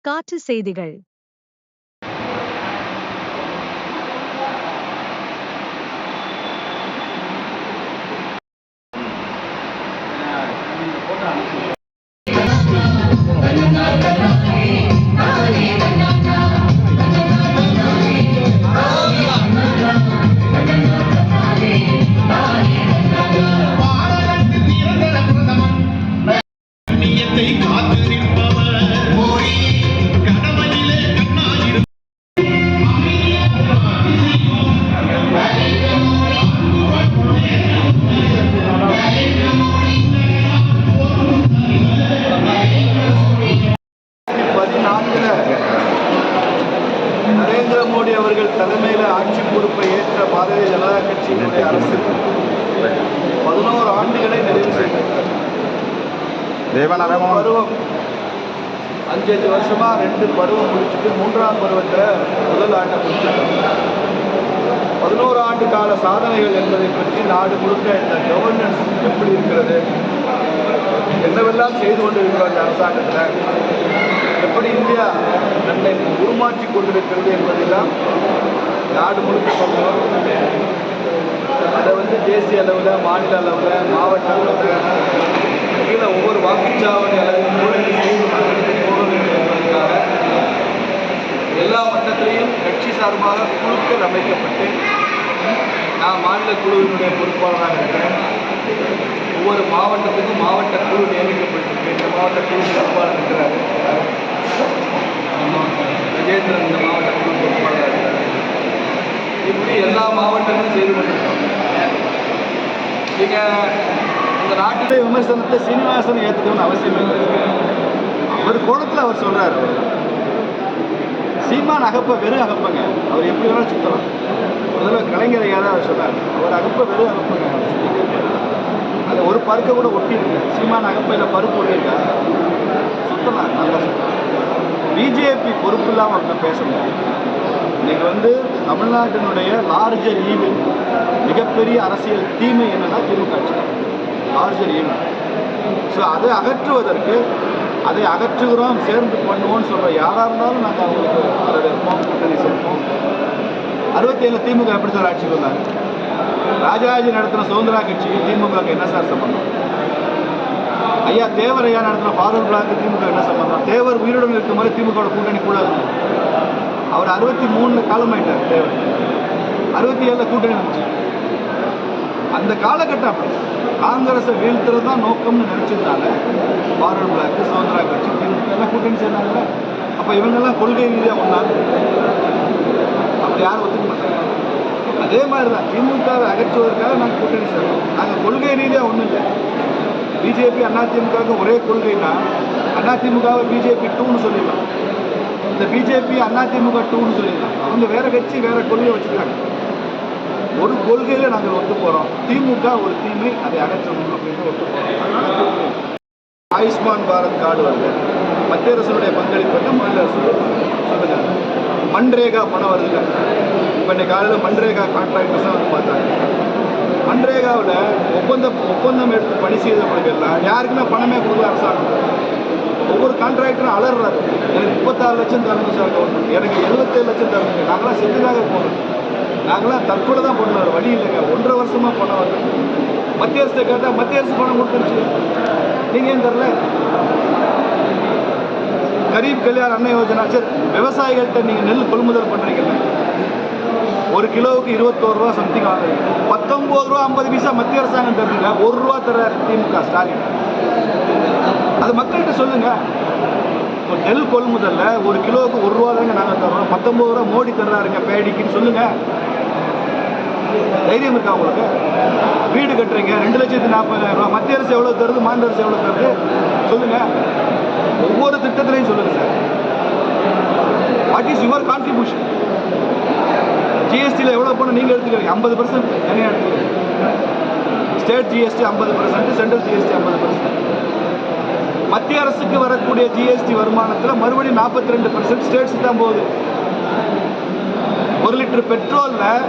காற்று செய்திகள். நரேந்திர மோடி அவர்கள் தலைமையில் ஆட்சி பொறுப்பை ஏற்ற பாரதிய ஜனதா கட்சியினுடைய அரசு பதினோரு ஆண்டுகளை நிறைவு செய்தது பருவம் அஞ்சு அஞ்சு வருஷமா ரெண்டு பருவம் முடிச்சுட்டு மூன்றாம் பருவத்தை முதல் ஆண்டை முடிச்சிருக்காங்க பதினோரு ஆண்டு கால சாதனைகள் என்பதை பற்றி நாடு முழுக்க இந்த கவர்னன்ஸ் எப்படி இருக்கிறது என்னவெல்லாம் செய்து கொண்டிருக்கிறோம் இந்த அரசாங்கத்தில் உருமாற்றி கொண்டிருக்கிறது என்பதெல்லாம் நாடு முழுக்க சொல்லணும் அதை வந்து தேசிய அளவில் மாநில அளவில் மாவட்ட அளவில் கீழே ஒவ்வொரு வாக்குச்சாவடி அளவில் கூட செய்து என்பதற்காக எல்லா மட்டத்திலையும் கட்சி சார்பாக குழுக்கள் அமைக்கப்பட்டு நான் மாநில குழுவினுடைய பொறுப்பாளராக இருக்கிறேன். ஒவ்வொரு மாவட்டத்துக்கும் மாவட்ட குழு நியமிக்கப்பட்டிருக்கு. இந்த மாவட்ட குழு பொறுப்பாளர் இருக்கிறார். விஜயேந்திரன் இந்த மாவட்ட பொறுப்பாளராக இருக்கிறார் இப்படி எல்லா மாவட்டங்களும் செய்து கொண்டிருக்கோம் நீங்கள் இந்த நாட்டிலே விமர்சனத்தை சீனிவாசன் ஏற்றுக்கணும்னு அவசியம் இல்லை. அவர் கோணத்தில் அவர் சொல்கிறார் சீமான் அகப்ப வெறும் அகப்பங்க. அவர் எப்படி வேணாலும் சுத்தலாம். முதல்ல கலைஞர் தான் அவர் சொன்னார். அவர் அகப்ப வெறும் அகப்பங்க. அவர் அது ஒரு பருக்க கூட ஒட்டிருக்கு சீமான் அகப்பையில் பருப்பு ஒட்டியிருக்கா சுத்தலாம் நல்லா சுத்தலாம் பிஜேபி பொறுப்பு இல்லாமல் அவங்க பேச முடியும் இன்னைக்கு வந்து தமிழ்நாட்டினுடைய லார்ஜர் ஈவில் மிகப்பெரிய அரசியல் தீமை என்னன்னா திமுக ஆட்சி. லார்ஜர் ஈவில் ஸோ அதை அகற்றுவதற்கு அதை அகற்றுகிறோம் சேர்ந்து பண்ணுவோம்னு சொல்கிற யாராக இருந்தாலும் நாங்கள் அவங்களுக்கு வரவேற்போம் கூட்டணி சேர்ப்போம். அறுபத்தேழு திமுக எப்படி சார் ஆட்சிக்கு வந்தாங்க ராஜாஜி நடத்தின சுதந்திரா கட்சிக்கு திமுகவுக்கு என்ன சார் சம்பந்தம்? ஐயா தேவர் ஐயா நடத்தின ஃபாரூக் பிளாக்கு திமுக என்ன சம்பந்தம்? தேவர் உயிருடன் இருக்கும் போது திமுக கூட்டணி கூடாது அவர் அறுபத்தி மூணு காலம் ஆயிட்டார் தேவர். அறுபத்தி ஏழில் கூட்டணி வந்துச்சு. அந்த காலகட்டம் அப்படி. காங்கிரஸை வீழ்த்துறது தான் நோக்கம்னு நினச்சதுனால ஃபாரூக் பிளாக்கு சுதந்திரா கட்சி திமுக எல்லாம் கூட்டணி சேர்ந்தாங்கல்ல? அப்போ இவங்கெல்லாம் கொள்கை ரீதியாக ஒன்றாங்க அப்படி யாரும் ஒத்துக்க மாட்டாங்க. அதே மாதிரி தான் திமுகவை அகற்றுவதற்காக நாங்கள் கூட்டணி சேர்ந்தோம். நாங்கள் கொள்கை ரீதியாக ஒன்றும் இல்லை. பிஜேபி அதிமுகவுக்கு ஒரே கொள்கைன்னா அதிமுகவை பிஜேபி டூன்னு சொல்லிடலாம். இந்த பிஜேபி அதிமுக டூன்னு சொல்லிடலாம். அவங்க வேற கட்சி வேற கொள்கை வச்சுருக்காங்க ஒரு கொள்கையில் நாங்கள் ஒத்து போகிறோம் திமுக ஒரு தீமை அதை அகற்றணும் அப்படின்னு ஒத்து போகிறோம் ஆயுஷ்மான் பாரத் கார்டு வருது. மத்திய அரசுடைய பங்களிப்பு மாநில அரசு சொல்லுங்க. மன்ரேகா பணம் வருதுங்க. இப்போ இன்னைக்கு காலையில் மன்ரேகா கான்ட்ராக்டர்ஸ் வந்து பார்த்தாங்க. மன்ரேகாவில் ஒப்பந்தம் ஒப்பந்தம் எடுத்து பணி செய்தவங்களுக்கு எல்லாம் யாருக்குமே பணமே கொடுக்கல அரசாங்கம். ஒவ்வொரு கான்ட்ராக்டரும் அலறாரு. எனக்கு முப்பத்தாறு லட்சம் தரணும் சார் கவர்மெண்ட் எனக்கு எழுபத்தேழு லட்சம் தரணும் நாங்களாம் செத்துக்காக போகணும் நாங்களாம் தற்கொலை தான் பண்ணணும் வழி இல்லைங்க. ஒன்றரை வருஷமாக பணம் வருது மத்திய அரசு கேட்டால் மத்திய அரசு பணம் கொடுத்துருச்சு. நீங்கள் ஏன் தரல? கரீப் கல்யாண் அன்ன யோஜனா. சரி விவசாயிகள்கிட்ட நீங்கள் நெல் கொள்முதல் பண்ணுறீங்கல்ல ஒரு கிலோவுக்கு இருபத்தோரு ரூபா சம்திங் ஆகுது. பத்தொம்போது ரூபா ஐம்பது பைசா மத்திய அரசாங்கம் தருதுங்க. ஒரு ரூபா தர்றாரு திமுக ஸ்டாலின். அது மக்கள்கிட்ட சொல்லுங்க. ஒரு நெல் கொள்முதல்ல ஒரு கிலோவுக்கு ஒரு ரூபா தாங்க நாங்கள் தரோம் பத்தொம்பது ரூபா மோடி தர்றாருங்க பேடிக்குன்னு சொல்லுங்க. தைரியம் இருக்கா உங்களுக்கு? வீடு கட்டுறீங்க ரெண்டு லட்சத்தி நாற்பதாயிரம் ரூபா. மத்திய அரசு எவ்வளோ தருது மாநில அரசு எவ்வளோ தருது? சொல்லுங்க. ஒவ்வொரு திட்டத்திலையும் சொல்லுங்க sir. What is your contribution ஜிஎஸ்டியில் எவ்வளோ போனால் நீங்கள் எடுத்துக்கிறீங்க? ஐம்பது பர்சன்ட் என்ன எடுத்துக்கிறீங்க? ஸ்டேட் ஜிஎஸ்டி ஐம்பது பர்சன்ட் சென்ட்ரல் ஜிஎஸ்டி ஐம்பது பர்சன்ட் மத்திய அரசுக்கு வரக்கூடிய ஜிஎஸ்டி வருமானத்தில் மறுபடியும் நாற்பத்தி ரெண்டு பர்சன்ட் ஸ்டேட்ஸ் தான் போகுது. ஒரு லிட்டர் பெட்ரோலில்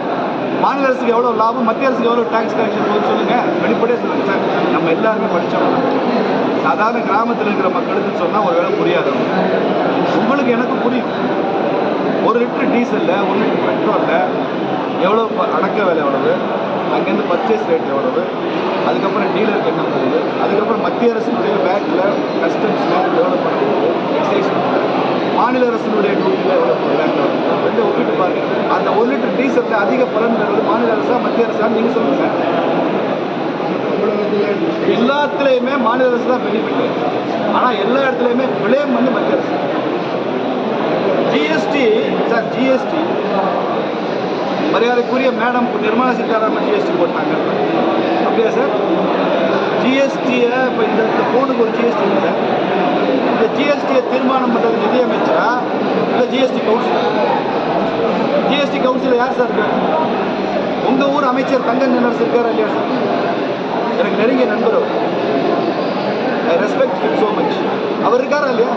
மாநில அரசுக்கு எவ்வளோ லாபம்? மத்திய அரசுக்கு எவ்வளோ டேக்ஸ் கலெக்ஷன் போகுது சொல்லுங்கள் வெளிப்படையாக சொல்லுங்கள் சார் நம்ம எல்லாருமே படித்தோம் சாதாரண கிராமத்தில் இருக்கிற மக்களுக்கு சொன்னால் ஒரு வேளை புரியாது. உங்களுக்கு எனக்கு புரியும். ஒரு லிட்டர் டீசலில் ஒரு லிட்டர் பெட்ரோலில் எவ்வளோ அடக்க விலை எவ்வளவு? அங்கேருந்து பர்ச்சேஸ் ரேட் எவ்வளவு? அதுக்கப்புறம் டீலருக்கு என்ன போகுது அதுக்கப்புறம் மத்திய அரசினுடைய பேங்க்கில் கஸ்டம்ஸில் எவ்வளோ பணம் போகுது எக்ஸைஸ் மாநில அரசினுடைய டூட்டியில் எவ்வளோ பேங்க்கில் ரெண்டு ஒப்பிட்டு பாருங்க. அந்த ஒரு லிட்டர் டீசலில் அதிக பலன் தருவது மாநில அரசா மத்திய அரசா? நீங்கள் சொல்லுங்கள் சார். எல்லாத்துலேயுமே மாநில அரசு தான் பெனிஃபிட் ஆனால் எல்லா இடத்துலையுமே விளையம் வந்து மத்திய அரசு. ஜிஎஸ்டி சார் ஜிஎஸ்டி மரியாதைக்குரிய மேடம் நிர்மலா சீதாராமன் ஜிஎஸ்டி போட்டாங்க. அப்படியா சார்? ஜிஎஸ்டியை இப்போ இந்த ஃபோனுக்கு ஒரு ஜிஎஸ்டி இல்லை சார். இந்த ஜிஎஸ்டியை தீர்மானம் பண்ணுறது நிதியமைச்சரா இல்லை ஜிஎஸ்டி கவுன்சில் ஜிஎஸ்டி கவுன்சில் யார் சார் இருக்கார்? உங்கள் ஊர் அமைச்சர் தங்க நிலரசு இருக்காரா இல்லையா சார்? எனக்கு நெருங்கிய நண்பர் I respect him so much அவர் இருக்காரா இல்லையா?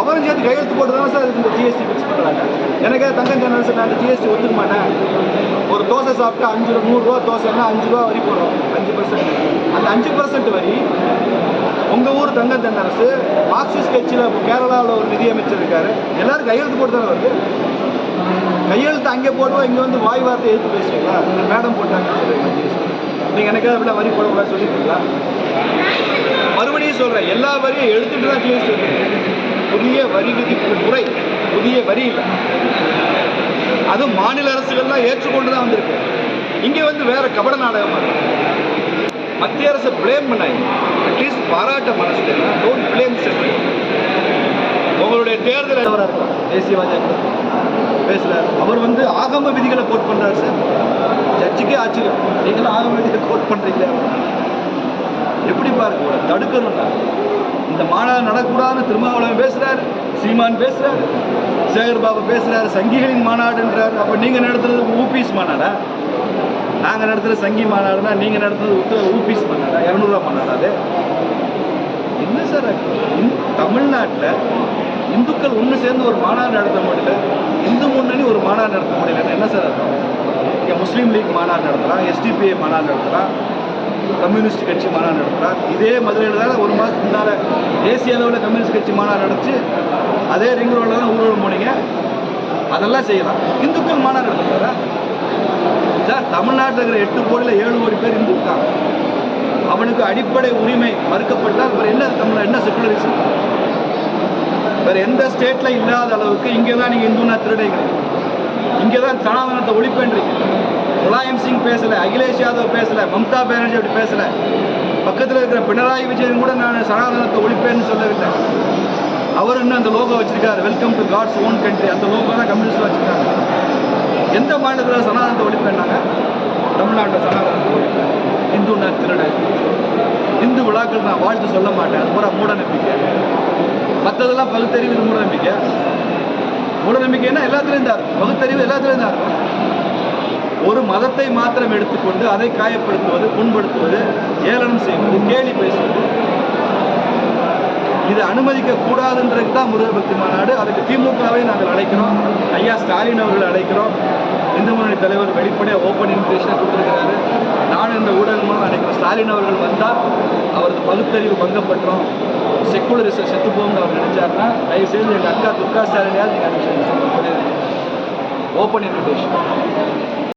அவரும் சேர்த்து கையெழுத்து போட்டு தானே சார் இந்த ஜிஎஸ்டி ஃபிக்ஸ் பண்ணுறாங்க எனக்கு தங்கம் சார் நான் ஜிஎஸ்டி ஒத்துக்க மாட்டேன். ஒரு தோசை சாப்பிட்டு அஞ்சு ரூபா நூறுரூவா தோசைன்னா அஞ்சு ரூபா வரி போடுறோம். அஞ்சு பர்சன்ட் அந்த அஞ்சு பர்சன்ட் வரி உங்கள் ஊர் தங்க தென்னரசு மார்க்சிஸ்ட் கட்சியில் கேரளாவில் ஒரு நிதியமைச்சர் இருக்காரு எல்லாரும் கையெழுத்து போட்டு தானே வருது? கையெழுத்து அங்கே போடுவோம் இங்கே வந்து வாய் வார்த்தை எழுத்து பேசுவீங்களா? இந்த மேடம் போட்டாங்கன்னு சொல்லுவீங்க ஜிஎஸ்டி நீங்கள் எனக்காக அப்படிலாம் வரி போடக்கூடாது சொல்லியிருக்கீங்களா மறுபடியும் சொல்கிறேன் எல்லா வரியும் எழுத்துட்டு தான் ஜிஎஸ்டி புதிய வரி விதிப்பு முறை. புதிய வரி இல்லை. அதுவும் மாநில அரசுகள்லாம் ஏற்றுக்கொண்டு தான் வந்திருக்கு. இங்கே வந்து வேற கபட நாடகமாக இருக்கு. மத்திய அரசை ப்ளேம் பண்ணாங்க அட்லீஸ்ட் பாராட்ட மனசு டோன்ட் ப்ளேம் சென்ட்ரல் உங்களுடைய தேர்தல் அவராக இருக்கலாம் தேசியவாதியாக பேசுகிறார் அவர் வந்து ஆகம விதிகளை கோட் பண்ணுறாரு சார். ஜட்ஜுக்கே ஆச்சரியம். நீங்களும் ஆகம விதிகளை கோட் பண்ணுறீங்களே எப்படி பாருங்க தடுக்கணும்னா இந்த மாநாடு நடக்கூடாதுன்னு திருமாவளவன் பேசுறாரு சீமான் பேசுகிறார் சேகர் பாபு பேசுறாரு சங்கிகளின் மாநாடுன்றார். அப்போ நீங்க நடத்துறது ஊபிஸ் மாநாடா? நாங்க நடத்துற சங்கி மாநாடுனா நீங்க நடத்துறது உத்த ஊபிஸ் மாநாடா? இரநூறுவா மாநாடா அது? என்ன சார் தமிழ்நாட்டில் இந்துக்கள் ஒன்று சேர்ந்து ஒரு மாநாடு நடத்த முடியல. இந்து முன்னணி ஒரு மாநாடு நடத்த முடியலன்னு என்ன சார் அர்த்தம்? இங்கே முஸ்லீம் லீக் மாநாடு நடத்துகிறான் எஸ்டிபிஐ மாநாடு நடத்துகிறான் கம்யூனிஸ்ட் கட்சி மாநாடு நடத்துகிறார் இதே மதுரையில் தான் ஒரு மாதத்துக்கு முன்னால் தேசிய அளவில் கம்யூனிஸ்ட் கட்சி மாநாடு நடத்தி அதே ரிங் ரோடில் தான் ஊர்வலம் போனீங்க. அதெல்லாம் செய்யலாம். இந்துக்கள் மாநாடு நடத்துகிறாரா சார் தமிழ்நாட்டில் இருக்கிற எட்டு கோடியில் ஏழு கோடி பேர் இந்து இருக்காங்க. அவனுக்கு அடிப்படை உரிமை மறுக்கப்பட்டால் வேறு என்ன தமிழ் என்ன செக்குலரிசம் வேற எந்த ஸ்டேட்ல இல்லாத அளவுக்கு இங்கே தான் நீங்கள் இந்துனா திருடுறீங்க இங்கே தான் சனாதனத்தை ஒழிப்பேன்றீங்க முலாயம் சிங் பேசல அகிலேஷ் யாதவ் பேசல மம்தா பானர்ஜி அப்படி பேசல. பக்கத்தில் இருக்கிற பினராயி விஜயன் கூட நான் சனாதனத்தை ஒழிப்பேன்னு சொல்லவில்லை. அவர் இன்னும் அந்த லோகோ வச்சிருக்காரு. Welcome to God's own country அந்த லோகோ தான் கம்யூனிஸ்ட் வச்சிருக்காங்க. எந்த மாநிலத்தில் சனாதனத்தை ஒழிப்பேன்னாங்க? தமிழ்நாட்டில் சனாதனத்தை ஒழிப்பேன். இந்து நான் திருட இந்து விழாக்கள் நான் வாழ்த்து சொல்ல மாட்டேன். அது பூரா மூட நம்பிக்கை மற்றதெல்லாம் பகுத்தறிவு மூடநம்பிக்கை. மூட நம்பிக்கை மூட நம்பிக்கைன்னா எல்லாத்துலேயும் தான் இருக்கும். பகுத்தறிவு எல்லாத்துலேயும் தான் இருக்கும். ஒரு மதத்தை மாத்திரம் எடுத்துக்கொண்டு அதை காயப்படுத்துவது புண்படுத்துவது ஏளனம் செய்வது கேலி பேசுவது. இது அனுமதிக்க கூடாதுன்றது தான் முருகபக்தி மாநாடு. அதுக்கு திமுகவை நாங்கள் அழைக்கிறோம். ஐயா ஸ்டாலின் அவர்கள் அழைக்கிறோம். இந்து முன்னணி தலைவர் வெளிப்படையாக ஓப்பன் இன்விடேஷன் கொடுத்துருக்கிறாரு. நானும் இந்த ஊடகம் மூலம் அழைக்கிறோம். ஸ்டாலின் அவர்கள் வந்தால் அவரது பகுத்தறிவு பங்கப்பட்டோம். செக்குலரிசம் செத்து போகும் அவர் நினைச்சாருன்னா தயவு செய்து எங்கள் அக்கா துர்கா ஸ்டாலினையாவது நீங்கள் அனுப்பிச்சு ஓப்பன் இன்விடேஷன்